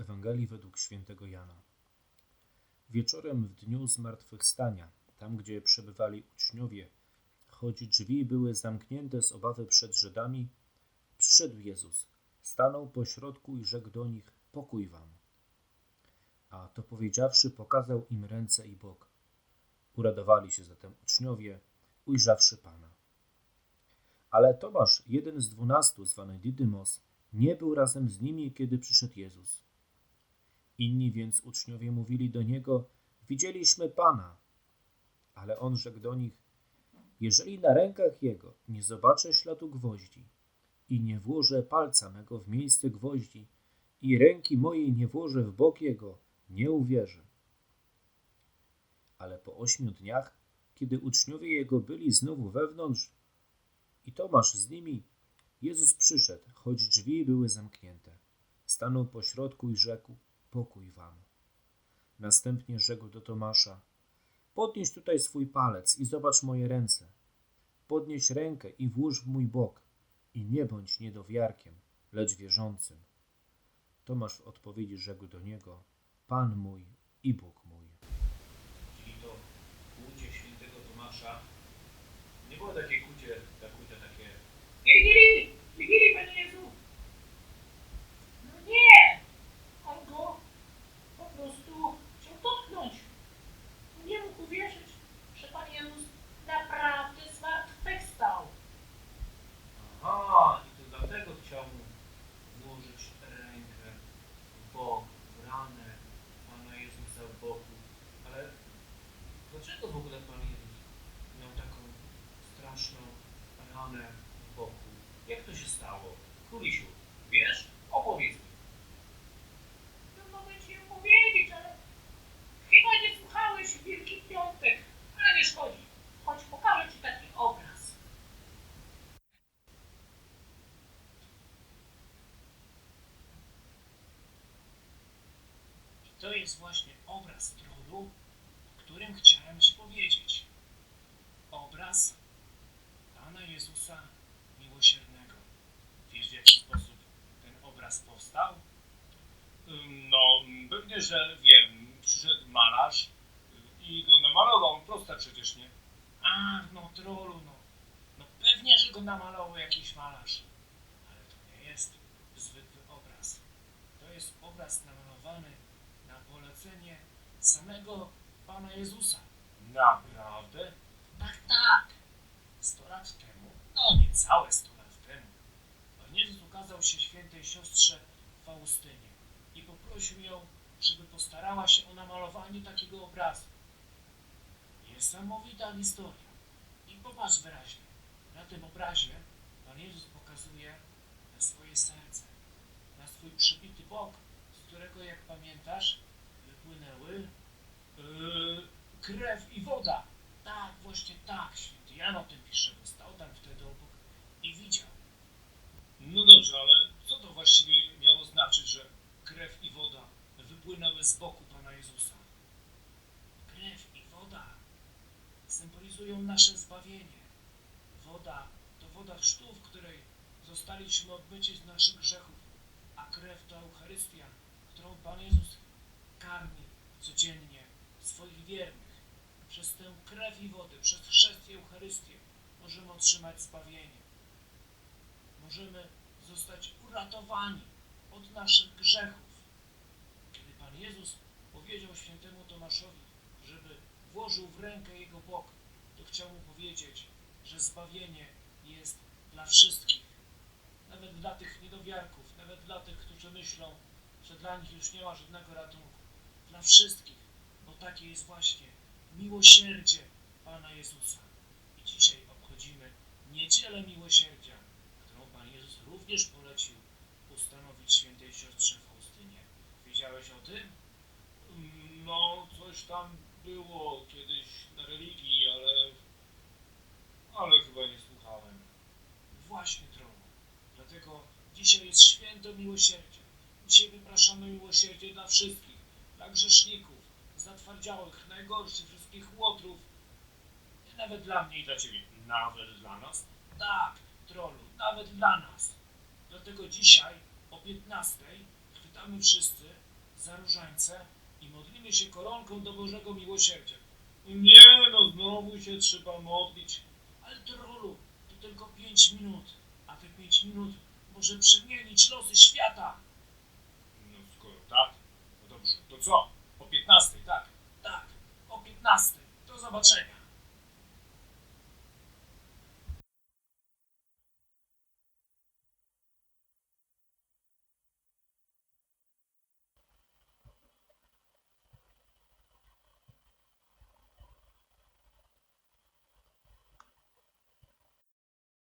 Ewangelii według świętego Jana. Wieczorem w dniu zmartwychwstania, tam gdzie przebywali uczniowie, choć drzwi były zamknięte z obawy przed Żydami, przyszedł Jezus, stanął pośrodku i rzekł do nich: Pokój wam. A to powiedziawszy, pokazał im ręce i bok. Uradowali się zatem uczniowie, ujrzawszy Pana. Ale Tomasz, jeden z dwunastu, zwany Didymos, nie był razem z nimi, kiedy przyszedł Jezus. Inni więc uczniowie mówili do niego: Widzieliśmy Pana. Ale on rzekł do nich: Jeżeli na rękach jego nie zobaczę śladu gwoździ i nie włożę palca mego w miejsce gwoździ i ręki mojej nie włożę w bok jego, nie uwierzę. Ale po ośmiu dniach, kiedy uczniowie jego byli znowu wewnątrz i Tomasz z nimi, Jezus przyszedł, choć drzwi były zamknięte. Stanął pośrodku i rzekł: Pokój wam. Następnie rzekł do Tomasza: Podnieś tutaj swój palec i zobacz moje ręce. Podnieś rękę i włóż w mój bok i nie bądź niedowiarkiem, lecz wierzącym. Tomasz w odpowiedzi rzekł do niego: Pan mój i Bóg mój. Czyli to kłucie świętego Tomasza nie było takie kucie, ta kucie takie! Wigilii, Panie Jezu! No nie! On go po prostu chciał dotknąć. Nie mógł uwierzyć, że Pan Jezus naprawdę zmartwychwstał. Aha, i to dlatego chciał mu włożyć rękę w bok, ranę Pana Jezusa w boku. Ale dlaczego w ogóle Pan Jezus miał taką straszną ranę w boku? Jak to się stało? Kulisiu, wiesz? Opowiedz mi. No mogę Ci opowiedzieć, ale chyba nie słuchałeś w Wielki Piątek. Ale nie szkodzi. Chodź pokażę Ci taki obraz. I to jest właśnie obraz tronu, o którym chciałem Ci powiedzieć. Obraz Pana Jezusa Miłosiernego. Wiesz w jaki sposób ten obraz powstał? No, pewnie, że wiem. Przyszedł malarz i go namalował. Proste przecież, nie? Ach, no trolu, no. No pewnie, że go namalował jakiś malarz. Ale to nie jest zwykły obraz. To jest obraz namalowany na polecenie samego Pana Jezusa. Naprawdę? Tak, tak. Sto lat temu, no niecałe sto lat temu, Pan Jezus ukazał się świętej siostrze Faustynie i poprosił ją, żeby postarała się o namalowanie takiego obrazu. Niesamowita historia. I popatrz wyraźnie. Na tym obrazie Pan Jezus pokazuje na swoje serce, na swój przybity bok, z którego, jak pamiętasz, wypłynęły yy, krew i woda. Tak, właśnie tak, święty Jan o tym pisze, bo stał tam wtedy obok i widział. No dobrze, ale co to właściwie miało znaczyć, że krew i woda wypłynęły z boku Pana Jezusa? Krew i woda symbolizują nasze zbawienie. Woda to woda chrztu, w której zostaliśmy odbyci z naszych grzechów, a krew to Eucharystia, którą Pan Jezus karmi codziennie swoich wiernych. Przez tę krew i wodę, przez chrzest i Eucharystię możemy otrzymać zbawienie. Możemy zostać uratowani od naszych grzechów. Kiedy Pan Jezus powiedział świętemu Tomaszowi, żeby włożył w rękę jego bok, to chciał mu powiedzieć, że zbawienie jest dla wszystkich. Nawet dla tych niedowiarków, nawet dla tych, którzy myślą, że dla nich już nie ma żadnego ratunku. Dla wszystkich, bo takie jest właśnie miłosierdzie Pana Jezusa. I dzisiaj obchodzimy Niedzielę Miłosierdzia, którą Pan Jezus również polecił ustanowić świętej siostrze Faustynie. Wiedziałeś o tym? No, coś tam było kiedyś na religii, ale... Ale chyba nie słuchałem. Właśnie tronu. Dlatego dzisiaj jest święto miłosierdzia. Dzisiaj wypraszamy miłosierdzie dla wszystkich, dla grzeszników, zatwardziałych, najgorszych wszystkich łotrów. Nawet dla mnie i dla ciebie. Nawet dla nas? Tak, trolu, nawet dla nas. Dlatego dzisiaj o 15 chwytamy wszyscy za różańce i modlimy się koronką do Bożego Miłosierdzia. Nie no, znowu się trzeba modlić. Ale trolu, to tylko pięć minut, a te pięć minut może przemienić losy świata. No skoro tak, no dobrze, to co?